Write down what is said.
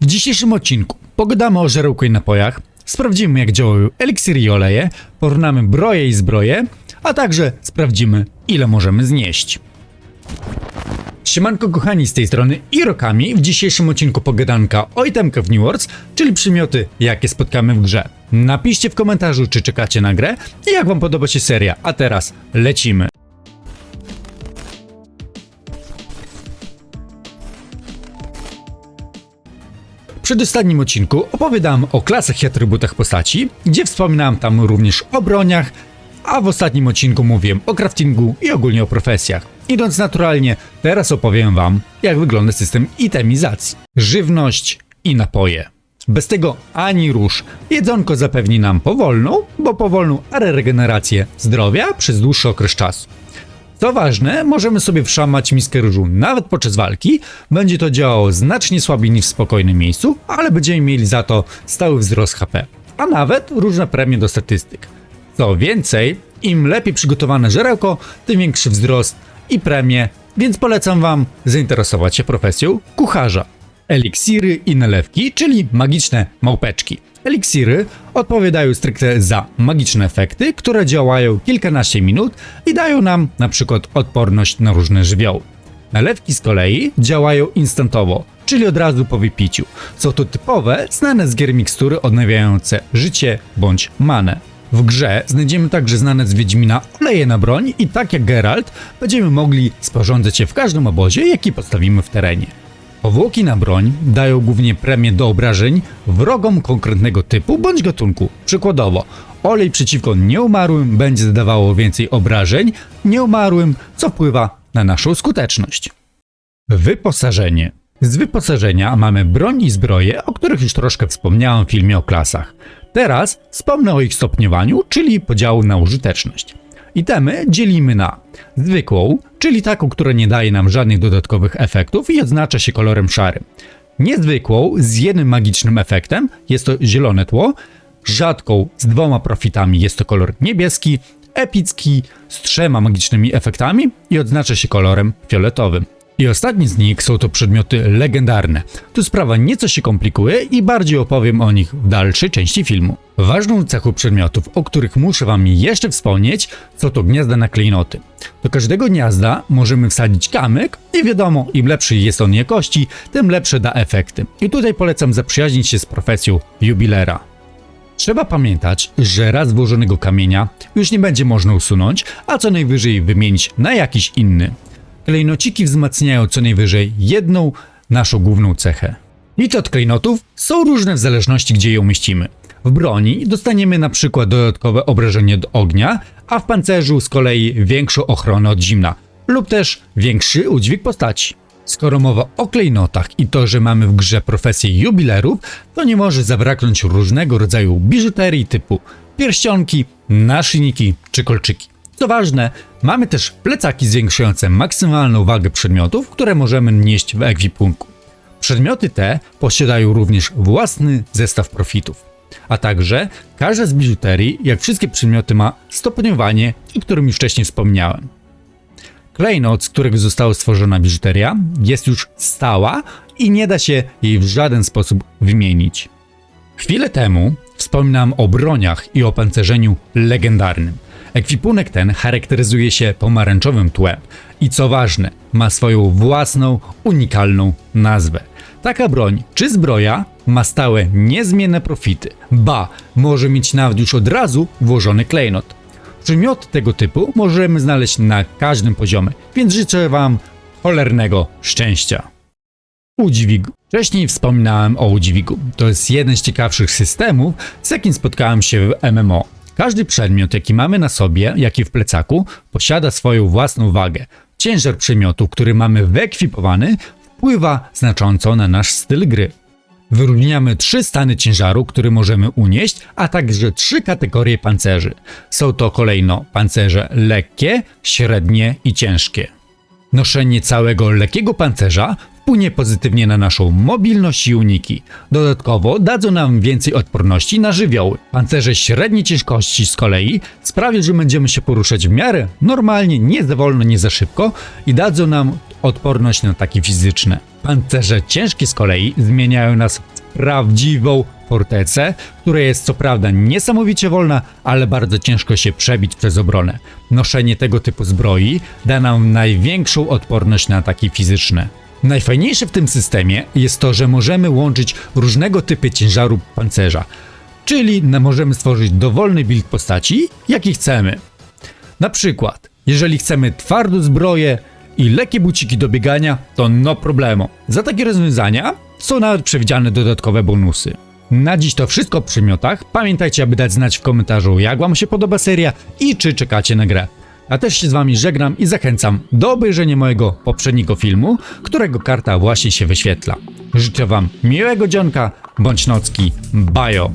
W dzisiejszym odcinku pogadamy o żerełku i napojach, sprawdzimy jak działają eliksiry i oleje, porównamy broje i zbroje, a także sprawdzimy ile możemy znieść. Siemanko kochani z tej strony Irokami, w dzisiejszym odcinku pogadanka o itemkach w New Worlds, czyli przymioty jakie spotkamy w grze. Napiszcie w komentarzu czy czekacie na grę i jak wam podoba się seria, a teraz lecimy. Przedostatnim odcinku opowiadałem o klasach i atrybutach postaci, gdzie wspominałem tam również o broniach, a w ostatnim odcinku mówiłem o craftingu i ogólnie o profesjach. Idąc naturalnie, teraz opowiem wam, jak wygląda system itemizacji. Żywność i napoje. Bez tego ani rusz. Jedzonko zapewni nam powolną, bo powolną, ale regenerację zdrowia przez dłuższy okres czasu. Co ważne, możemy sobie wszamać miskę ryżu nawet podczas walki. Będzie to działało znacznie słabiej niż w spokojnym miejscu, ale będziemy mieli za to stały wzrost HP, a nawet różne premie do statystyk. Co więcej, im lepiej przygotowane żerełko, tym większy wzrost i premie, więc polecam Wam zainteresować się profesją kucharza. Eliksiry i nalewki, czyli magiczne małpeczki. Eliksiry odpowiadają stricte za magiczne efekty, które działają kilkanaście minut i dają nam na przykład odporność na różne żywioły. Nalewki z kolei działają instantowo, czyli od razu po wypiciu. Są to typowe, znane z gier mikstury odnawiające życie bądź manę. W grze znajdziemy także znane z Wiedźmina oleje na broń i tak jak Geralt będziemy mogli sporządzać je w każdym obozie, jaki postawimy w terenie. Powłoki na broń dają głównie premię do obrażeń wrogom konkretnego typu bądź gatunku. Przykładowo, olej przeciwko nieumarłym będzie zadawało więcej obrażeń nieumarłym, co wpływa na naszą skuteczność. Wyposażenie. Z wyposażenia mamy broń i zbroje, o których już troszkę wspomniałem w filmie o klasach. Teraz wspomnę o ich stopniowaniu, czyli podziału na użyteczność. Itemy dzielimy na zwykłą, czyli taką, która nie daje nam żadnych dodatkowych efektów i odznacza się kolorem szarym. Niezwykłą, z jednym magicznym efektem, jest to zielone tło, rzadką, z dwoma profitami, jest to kolor niebieski, epicki, z trzema magicznymi efektami i odznacza się kolorem fioletowym. I ostatni z nich są to przedmioty legendarne. Tu sprawa nieco się komplikuje i bardziej opowiem o nich w dalszej części filmu. Ważną cechą przedmiotów, o których muszę wam jeszcze wspomnieć, są to gniazda na klejnoty. Do każdego gniazda możemy wsadzić kamyk i wiadomo, im lepszy jest on jakości, tym lepsze da efekty. I tutaj polecam zaprzyjaźnić się z profesją jubilera. Trzeba pamiętać, że raz włożonego kamienia już nie będzie można usunąć, a co najwyżej wymienić na jakiś inny. Klejnociki wzmacniają co najwyżej jedną naszą główną cechę. Nity od klejnotów są różne w zależności gdzie je umieścimy. W broni dostaniemy na przykład dodatkowe obrażenie od ognia, a w pancerzu z kolei większą ochronę od zimna lub też większy udźwig postaci. Skoro mowa o klejnotach i to, że mamy w grze profesję jubilerów, to nie może zabraknąć różnego rodzaju biżuterii typu pierścionki, naszyjniki czy kolczyki. Co ważne, mamy też plecaki zwiększające maksymalną wagę przedmiotów, które możemy nieść w ekwipunku. Przedmioty te posiadają również własny zestaw profitów. A także każda z biżuterii, jak wszystkie przedmioty, ma stopniowanie, o którym już wcześniej wspomniałem. Klejnot, z którego została stworzona biżuteria, jest już stała i nie da się jej w żaden sposób wymienić. Chwilę temu wspominałem o broniach i opancerzeniu legendarnym. Ekwipunek ten charakteryzuje się pomarańczowym tłem i co ważne, ma swoją własną, unikalną nazwę. Taka broń czy zbroja ma stałe, niezmienne profity, ba, może mieć nawet już od razu włożony klejnot. Przymioty tego typu możemy znaleźć na każdym poziomie, więc życzę Wam cholernego szczęścia. Udźwig. Wcześniej wspominałem o udźwigu. To jest jeden z ciekawszych systemów, z jakim spotkałem się w MMO. Każdy przedmiot, jaki mamy na sobie, jak i w plecaku, posiada swoją własną wagę. Ciężar przedmiotu, który mamy wyekwipowany, wpływa znacząco na nasz styl gry. Wyróżniamy trzy stany ciężaru, który możemy unieść, a także trzy kategorie pancerzy. Są to kolejno pancerze lekkie, średnie i ciężkie. Noszenie całego lekkiego pancerza wpłynie pozytywnie na naszą mobilność i uniki. Dodatkowo dadzą nam więcej odporności na żywioły. Pancerze średniej ciężkości z kolei sprawią, że będziemy się poruszać w miarę normalnie, nie za wolno, nie za szybko i dadzą nam odporność na ataki fizyczne. Pancerze ciężkie z kolei zmieniają nas w prawdziwą fortecę, która jest co prawda niesamowicie wolna, ale bardzo ciężko się przebić przez obronę. Noszenie tego typu zbroi da nam największą odporność na ataki fizyczne. Najfajniejsze w tym systemie jest to, że możemy łączyć różnego typy ciężaru pancerza, czyli możemy stworzyć dowolny build postaci, jaki chcemy. Na przykład, jeżeli chcemy twardą zbroję i lekkie buciki do biegania, to no problemo. Za takie rozwiązania są nawet przewidziane dodatkowe bonusy. Na dziś to wszystko o przymiotach. Pamiętajcie, aby dać znać w komentarzu, jak Wam się podoba seria i czy czekacie na grę. A też się z Wami żegnam i zachęcam do obejrzenia mojego poprzedniego filmu, którego karta właśnie się wyświetla. Życzę Wam miłego dzionka bądź nocki. Bajo!